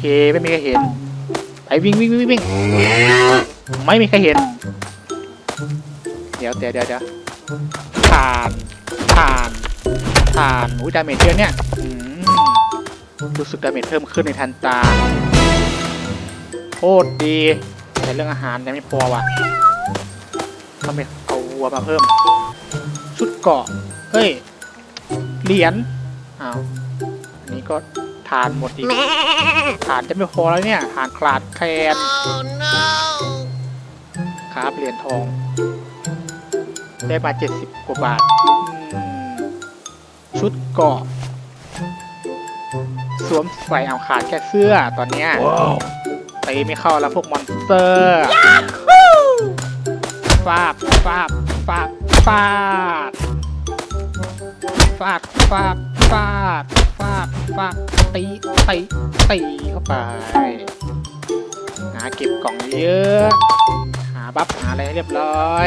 เคไม่มีใครเห็นไปวิ่งวิ่งวิ่งวิ่งไม่มีใครเห็นเดี๋ยวเดี๋ยวเดี๋ยวเดี๋ยวผ่านผ่านผ่านอุ้ยดาเมจเยอะเนี่ยรู้สึกดาเมจเพิ่มขึ้นในทันตาโคตรดีแต่เรื่องอาหารยังไม่พอว่ะต้องไปเอาวัวมาเพิ่ม ชุดเกาะเฮ้ยเหรียญอ้าวอันนี้ก็ ทานหมดอีกทานจะไม่พอแล้วเนี่ยทานคลาดแคลนครับเหรียญทอง ได้มาเจ็ดสิบกว่าบาทอืมชุดเกราะสวมใส่เอาขาดแค่เสื้อตอนเนี้ยตีไม่เข้าแล้วพวกมอนสเตอร์ฟาดฟาดฟาดฟาดฟาดฟาดฟาดฟาดฟาดตีตีตีเข้าไป หาเก็บกล่องเยอะหาบัฟหาอะไรให้เรียบร้อย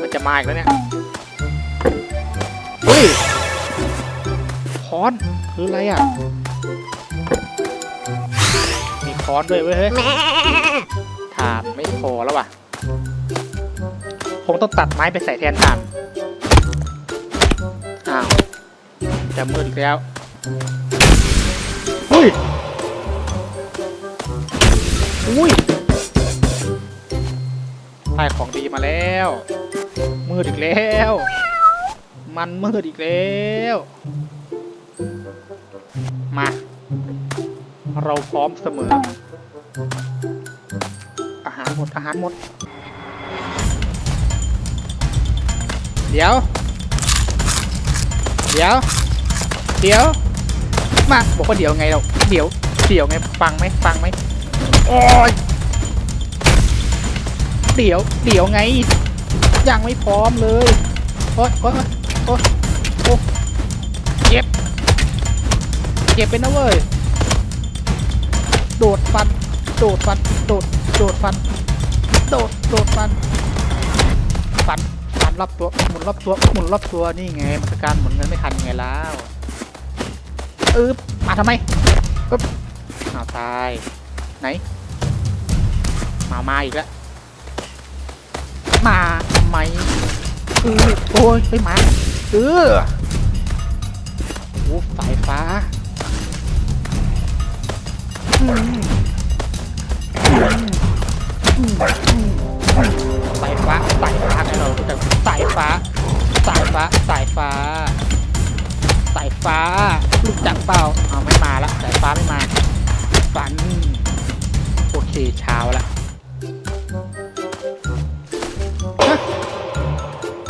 มันจะมาอีกแล้วเนี่ยเฮ้ยคอนคืออะไรอะ มีคอนด้วยเว้ยเฮ้ยถ่านไม่พอแล้วว่ะคงต้องตัดไม้ไปใส่แทนถ่านอ้าว จะมืดอีกแล้วอุ้ยอุ้ยได้ของดีมาแล้ว มืดอีกแล้ว มันมืดอีกแล้ว มา เราพร้อมเสมอ อาหารหมด อาหารหมด เดี๋ยว เดี๋ยว เดี๋ยว มาบอกว่าเดี๋ยวไงเราเดี๋ยวเดี๋ยวไงฟังไหมฟังไหมโอ้ยเดี๋ยวเดี๋ยวไง ยังไม่พร้อมเลยโอ๊ยโอ๊ยโอ๊ยโอ๊ยเจ็บเจ็บเป็นนะเว้ยโดดฟัน โดดฟัน โดด โดดฟัน โดด โดดฟัน ฟัน ฟันรอบตัว หมุนรอบตัว หมุนรอบตัว นี่ไง มันการหมุนเงินไม่ทันไงแล้ว อึ๊บมาทำไมอึ๊บอ้าวตาย ไหน มามาอีกแล้วมาทำไมเออโอ้ยไปมาเออโอ้สายฟ้าอืมอืมอืมอืมสายฟ้าสายฟ้าไงเราแต่สายฟ้าสายฟ้าสายฟ้า สายฟ้าลูกจักรเปล่าเอาไม่มาละสายฟ้าไม่มาฝันโอเคเช้าละ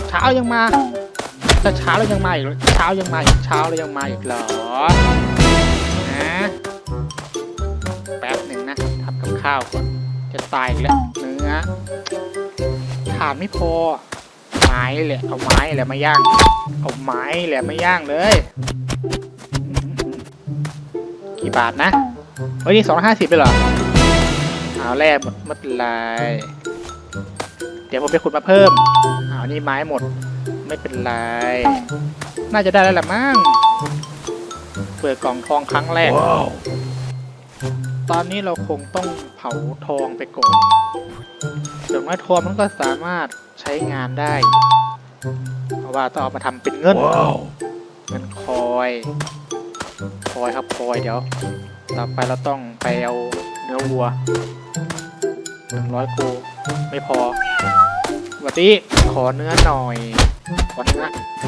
เช้ายังมาแต่เช้าแล้วยังมาอีกเช้ายังมาอีกเช้าแล้วยังมาอีกเหรอนะแป๊บหนึ่งนะทำกับข้าวก่อนจะตายอีกแล้วเนื้อถ่านไม่พอ ม้แหละเอาไม้แหละมาย่าง เอาไม้แหละมาย่างเลยอืมกี่บาทนะเฮ้ยนี่สองห้าสิบเลยเหรอเอาแร่หมดไม่เป็นไรเดี๋ยวผมไปขุดมาเพิ่มเอานี่ไม้หมด ไม่เป็นไร น่าจะได้แล้วแหละมั้งเปิดกล่องทองครั้งแรก ตอนนี้เราคงต้องเผาทองไปก่อน ส่วนไม้ทองมันก็สามารถใช้งานได้ เพราะว่าต้องเอามาทำเป็นเงินเงินคอย คอยครับคอยเดี๋ยว ต่อไปเราต้องไปเอาเนื้อวัวหนึ่งร้อยกูไม่พอสวัสดีขอเนื้อหน่อยขอเนื้อ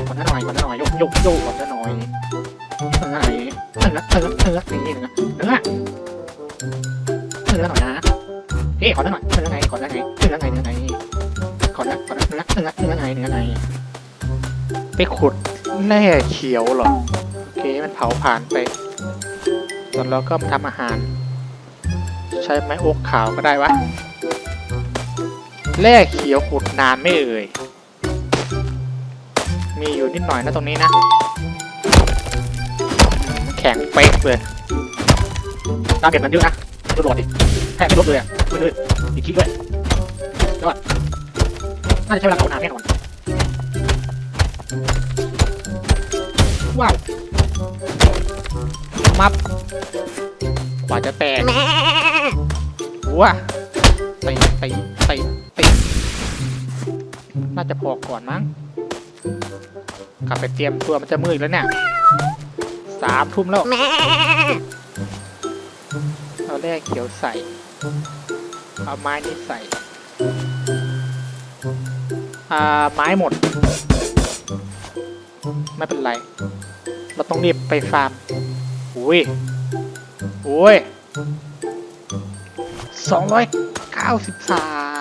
ขอเนื้อหน่อยขอเนื้อหน่อยยกยกยกขอเนื้อหน่อยเนื้อหน่อยเนื้อเนื้อเนื้อเนื้อนี่เนื้อเนื้อเนื้อหน่อยนะ เฮ้ยขอนื้อหน่อยเนื้อไงขอเนื้อไงเนื้อไงเนื้อไงขอเนื้อขอเนื้อเนื้อเนื้อเนื้อไงเนื้อไงไปขุดแร่เขียวหรอโอเคมันเผาผ่านไปส่วนเราก็มาทำอาหาร ใช้ไม้โอ๊กขาวก็ได้วะแร่เขียวขุดนานไม่เอ่ย มีอยู่นิดหน่อยนะตรงนี้นะ แข็งเป๊กเลยดาเก็บมันเยอะนะดูโดดดิแทบไม่ลดเลยอะ ไม่เลยอีกคลิปด้วยยอดน่าจะใช้เวลาเผานานแน่นอนว้าวมับไว้ว่าจะแตกว้าตีตีตีตีน่าจะพอก่อนมั้งกลับไปเตรียมตัวมันจะมืดอีกแล้วเนี่ยสามทุ่มแล้วเอาแรกเขียวใส่ เอาไม้นี่ใส่ อ่า ไม้หมด ไม่เป็นไร เราต้องรีบไปฟาร์มอุ้ยอุ้ยสองร้อยเก้าสิบสาม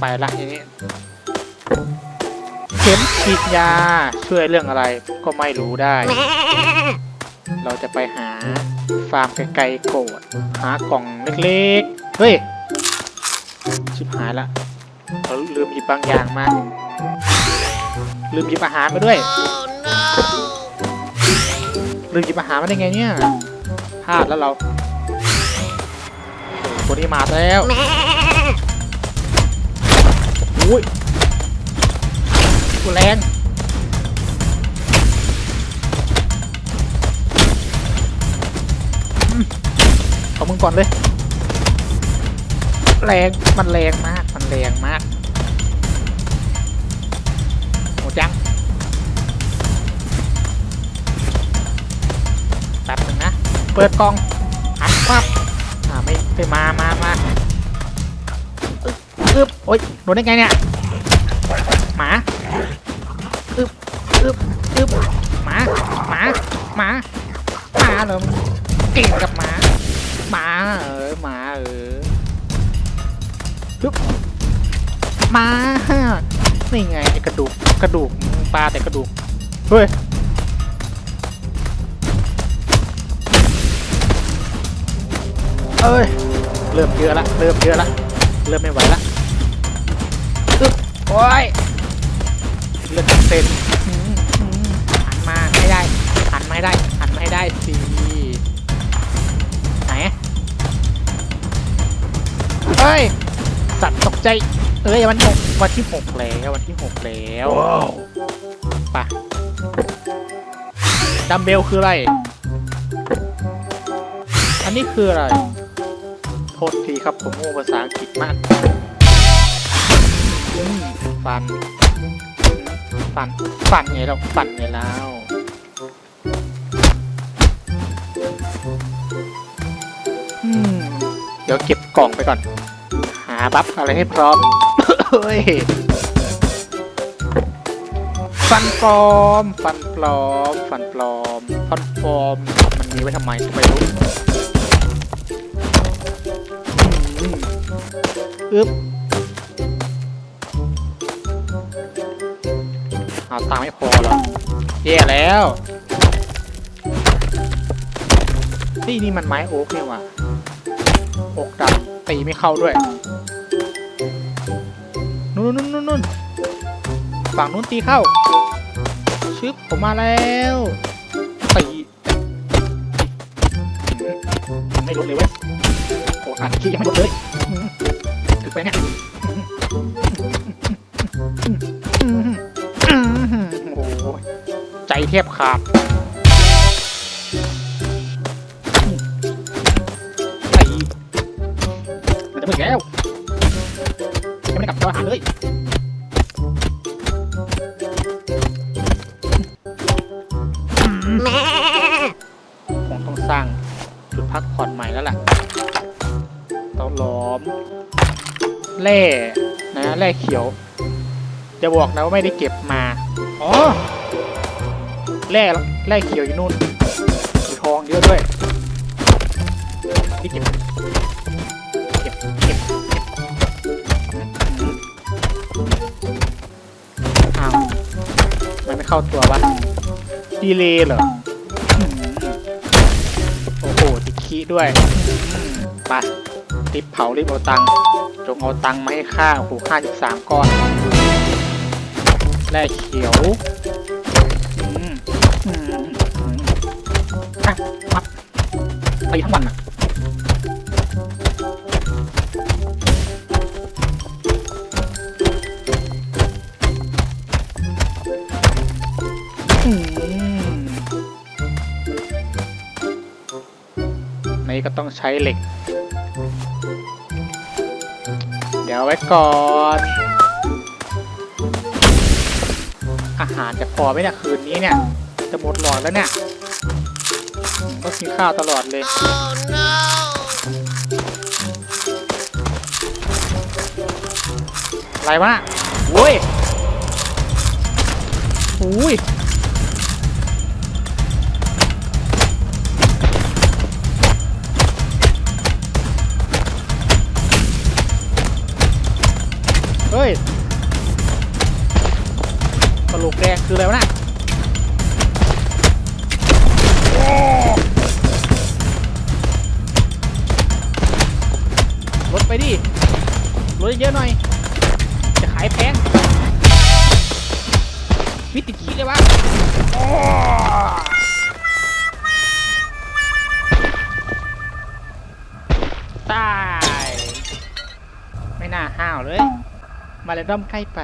ไปละอย่างนี้ เข็มฉีดยาช่วยเรื่องอะไรก็ไม่รู้ได้ เราจะไปหา ฟาร์มไกลๆโกดหากล่องเล็กๆ เฮ้ย ชิบหายละเราลืมหยิบบางอย่างมา ลืมหยิบอาหารมาด้วย ลืมหยิบอาหารมาได้ไงเนี่ยพลาดแล้วเราโอ้โหคนนี้มาแล้วอุ้ยกูแรง มึงก่อนเลย แรง มันแรงมาก มันแรงมากหมดยังแป๊บหนึงนะ เปิดกล่องหันปั๊บอ่าไม่ไปมามามาอึบอึบโอ๊ยโดนได้ไงเนี่ย หมาอึบอึบอึบหมา หมา หมา หมาเหรอเก่งกับหมา มาเออหมาเออปึ๊บหมานี่ไงไอ้กระดูกกระดูกมึงปลาแต่กระดูกเฮ้ยเอ้ยเริ่มเยอะละเริ่มเยอะละเริ่มไม่ไหวละอึ๊บโอ้ยเลือดเต็มอืมอืมหันมาให้ได้หันมาให้ได้หันมาให้ได้สิ ฮ้ยสัตว์ตกใจเอ้ยวันหกวันที่หกแล้ววันที่หกแล้วไปดัมเบลคืออะไร อันนี้คืออะไร โทษทีครับผมโง่ภาษาอังกฤษมากอืมฟัน ฟัน ฟันไงเราฟันไงแล้วอืมเดี๋ยวเก็บกล่องไปก่อนหาบัฟอะไรให้พร้อมฟันปลอม ฟันปลอม ฟันปลอม ฟันปลอม มันมีไว้ทำไมไม่รู้อืมอึ๊บเอาตังไม่พอหรอแย่แล้ว นี่นี่มันไม้โอ๊กเนี่ยว่ะโอ๊กดำตีไม่เข้าด้วย นู่นนู่นนู่นนู่นฝั่งนู้นตีเข้า ชึบผมมาแล้วตีไม่ลดเลยเว้ยโอ้อัดขี้ยังไม่ลดเลยถึงไปเนี่ยโอ้โหใจเทียบขาด อาหารเลยคงต้องสร้างจุดพักผ่อนใหม่แล้วล่ะต้องล้อมแร่นะแร่เขียว จะบอกนะว่าไม่ได้เก็บมา อ๋อแร่แร่เขียวอยู่นู่นมีทองเยอะด้วย นี่เก็บ เก็บ เก็บ เก็บ เข้าตัววะดีเลยเหรอ โอ้โหติดขี้ด้วยไปรีบเผารีบเอาตังค์จงเอาตังค์มาให้ข้าโอ้โหห้าสิบสามก้อนแร่เขียวอะมัดตีทั้งวันอะอ นี้ก็ต้องใช้เหล็ก เดี๋ยวไว้ก่อน อาหารจะพอไหมเนี่ยคืนนี้เนี่ย จะหมดหลอดแล้วเนี่ยต้องกินข้าวตลอดเลยอะไรวะน่ะโว้ยอุ้ย ลกแดงคืออะไรวะน่ะลดไปดิลดเยอะหน่อย จะขายแพงมิติจีเลยวะตาย ไม่น่าห้าวเลย มาเลยด้อมใกล้ไป